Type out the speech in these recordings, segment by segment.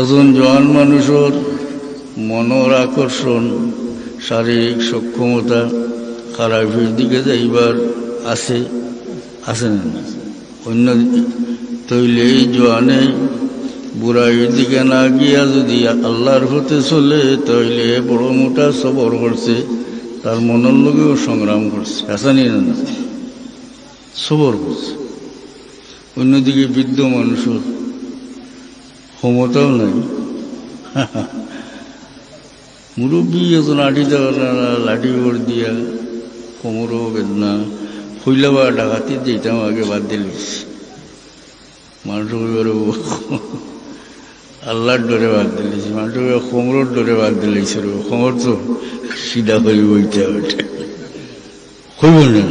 একজন জোয়ান মানুষের মনের আকর্ষণ, শারীরিক সক্ষমতা, খারাপের দিকে যাইবার আছে আছে না অন্য তৈলে এই জোয়ানে বুড়াইয়ের দিকে না গিয়া যদি আল্লাহর হতে চলে তাইলে বড় মোটা সবর করছে, তার মনের লোকেও সংগ্রাম করছে হাসানি না সবর করছে। অন্যদিকে বৃদ্ধ মানুষের ক্ষমতাও নাই। মুরব্বী এখন আটি দেওয়া লাঠি ভর দিয়া কোমরও বেদনা হইলা বা ডাকাতি যেতাম আগে বাদ দিলিস মানুষ এবারে আল্লাহর ডরে বাদ দিলিস মানুষ কোমরের ডরে বাদ দিলিস কোমর তো সিধা করে বইতে ওঠে হইব না।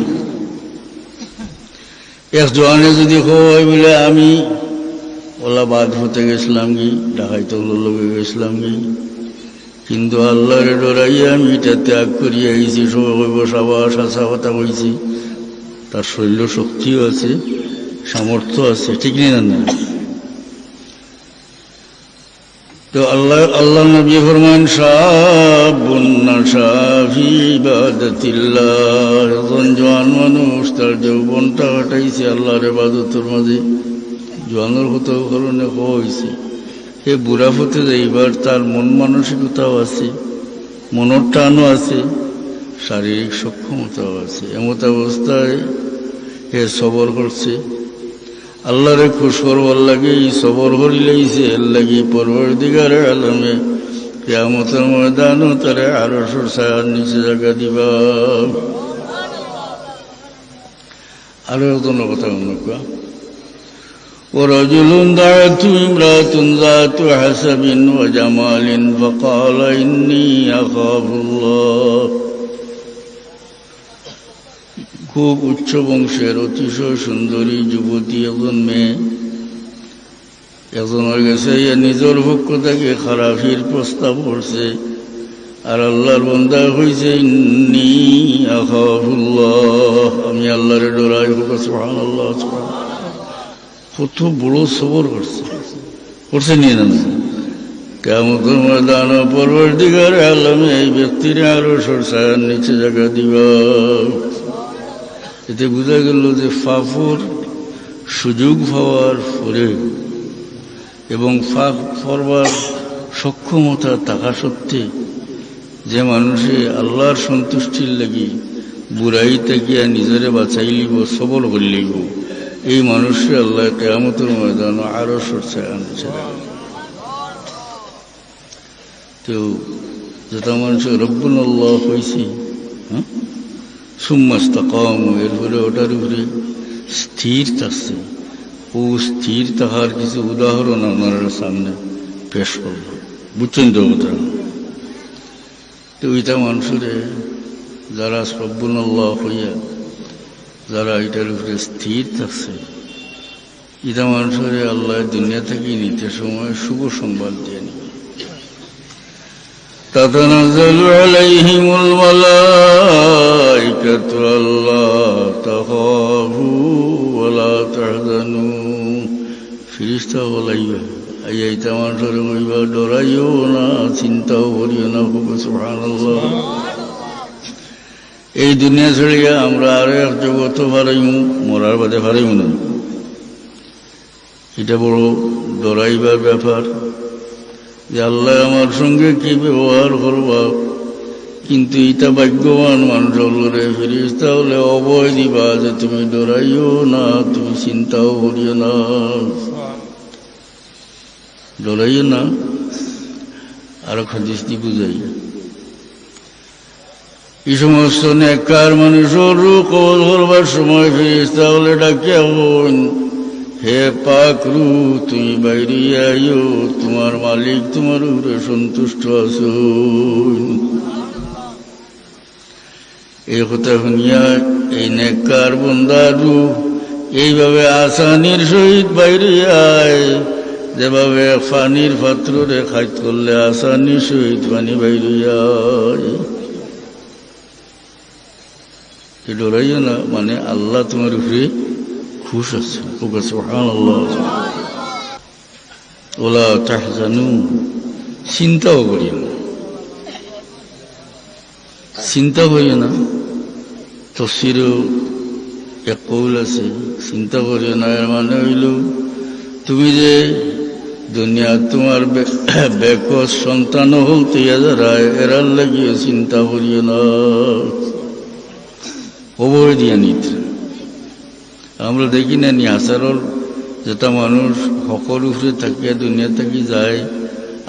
এক জোয়ানে যদি হয় বলে আমি ওলা বাদ হতে গেছিলাম কি ডাকাইতে লোকে গেছিলাম কি কিন্তু আল্লাহর ডরাইয়া আমি এটা ত্যাগ করিয়া আইছি সবাই কইব সাবা সাসা কথা কইছি। তার শৈল্য শক্তিও আছে, সামর্থ্য আছে, ঠিক নেই না? তো আল্লাহ আল্লাহ নবী ফরমান এখন জওয়ান মানুষ তার যৌবনটা হটাইছে আল্লাহর ইবাদতের মাঝে। জোয়ানোর হতে কারণে হওয়া হয়েছে। এ বুড়া হতে যাইবার তার মন মানসিকতাও আছে, মনের টানও আছে, শারীরিক সক্ষমতাও আছে। এমত অবস্থায় এ সবর করছে। আল্লাহরে খুশ করবার লাগে, সবর করিলেইছে এর লাগে পরবর দিগারে আলমে কেয়ামতের ময়দানও তারে আরও সরসার নিচে জায়গা দিবা। আরও একজন কথা অন্য কা ورجل دعته امرأة ذات حسب وجمال فقال إني أخاف الله খুব উচ্চ বংশের অতিশয় সুন্দরী যুবতী একজন মেয়ে একজনের গেছে নিজের ভক্ষতাকে খারাপির প্রস্তাব করছে আর আল্লাহর বন্দা হয়েছে ইন্নি আখাফুল্লাহ আমি আল্লাহরে ডরাই হোক সুহান আল্লাহ কত বড় সবর করছে। করছে নিয়ে না কেমন ময়দান পরবর দিগার আলমে এই ব্যক্তির আরও সরসার নিচে জায়গা দিবা। এতে বোঝা গেল যে ফাফর সুযোগ পাওয়ার পরে এবং ফাফ করবার সক্ষমতা থাকা সত্ত্বে যে মানুষে আল্লাহর সন্তুষ্টির লাগি বুড়াই তাকিয়া নিজেরে বাঁচাই লিব সবল করলিব এই মানুষের আল্লাহ কেয়ামতের ময়দান আরও সরষায় আনছে। তো যেটা মানুষ রব্বুল আল্লাহ হয়েছি হ্যাঁ? সুম্মাস্তাকাম এরপরে ওটার উপরে স্থির থাকছে। ও স্থির তাহার কিছু উদাহরণ আপনার সামনে পেশ করল বুঝছেন তো তো ওইটা মানুষের, যারা রব্বুল আল্লাহ হইয়া যারা এটার উপরে স্থির থাকছে এটা মানুষের আল্লাহ দুনিয়া থেকে নিতে সময় শুভ সংবাদ দিয়ে নিবে تتنزل عليهم الملائكة ألا تخافوا ولا تحزنوا ফিরিস্তা বলাইবা আইয়াইতা মানুষের কইবা ডরাইও না চিন্তাও করিও না খুব সুবহানাল্লাহ এই দুনিয়া ছড়িয়া আমরা আরও এক জগত পারাইমু মরার বাদে পারাইমু না। এটা বড় ডরাইবার ব্যাপার। যে আল্লাহ আমার সঙ্গে কি ব্যবহার করবা? কিন্তু এটা ভাগ্যবান মানুষ হলরে ফিরিস তাহলে অবয় দিবা যে তুমি ডরাইও না, তুমি চিন্তাও করিও না। ডরাইও না। আরও খাদিস্তি বুঝাই। এই সমস্ত নেকার মানুষের কবল করবার সময় ফিরিস তাহলে ডাকিয়া বোন হে পাকরু তুমি বাইরে আইও তোমার মালিক তোমার উপরে সন্তুষ্ট আছো এই কথা শুনিয়া এই নেকার বন্দারু এইভাবে আসানির সহিত বাইরে আয় যেভাবে পানির পাত্রে খাইত করলে আসানির সহিত পানি বাইরে আয় ডরাইও না মানে আল্লাহ তোমার উপরে খুশ আছে। ওকে সুবহান আল্লাহ ওলা তাহজানু, চিন্তাও করিও না। চিন্তা করিও না। তফসিরও এক কৌল আছে, চিন্তা করিও না। এর মানে হইল, তুমি যে দুনিয়া তোমার বেকস সন্তান হল তিয়া যারা এরার লাগিয়ে চিন্তা করিও না। অবয় দিয়া নিত। আমরা দেখি না নি আচারর যেটা মানুষ সকল উপরে থাকিয়া দুনিয়া থাকি যায়,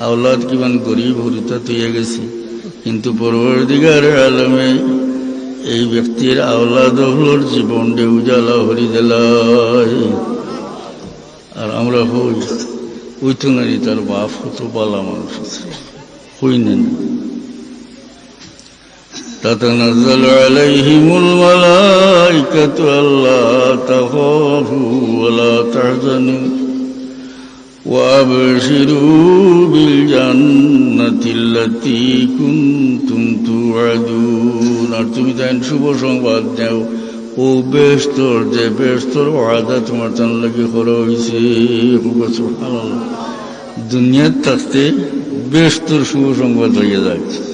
আওলাদ কিমান গরিব হরিতা তৈয়া গেছে। কিন্তু পরবর্তীকার আলমে এই ব্যক্তির আওলাদ হলোর জীবনটা উজালা হরি দিলায় আর আমরা হই ওই নারী তার বাপ হতো পালা মানুষ আছে। হই নেন تتنزل عليهم الملائكة ألا تخافوا ولا تحزنوا وأبشروا بالجنة التي كنتم توعدون আর তুমি তাই শুভ সংবাদ দাও ও বেস্তর যে বেস্তর ওয়াদা তোমার তান লাগে করা হয়েছে দুনিয়ার থাকতে বেস্তর শুভ সংবাদ হয়ে যাচ্ছে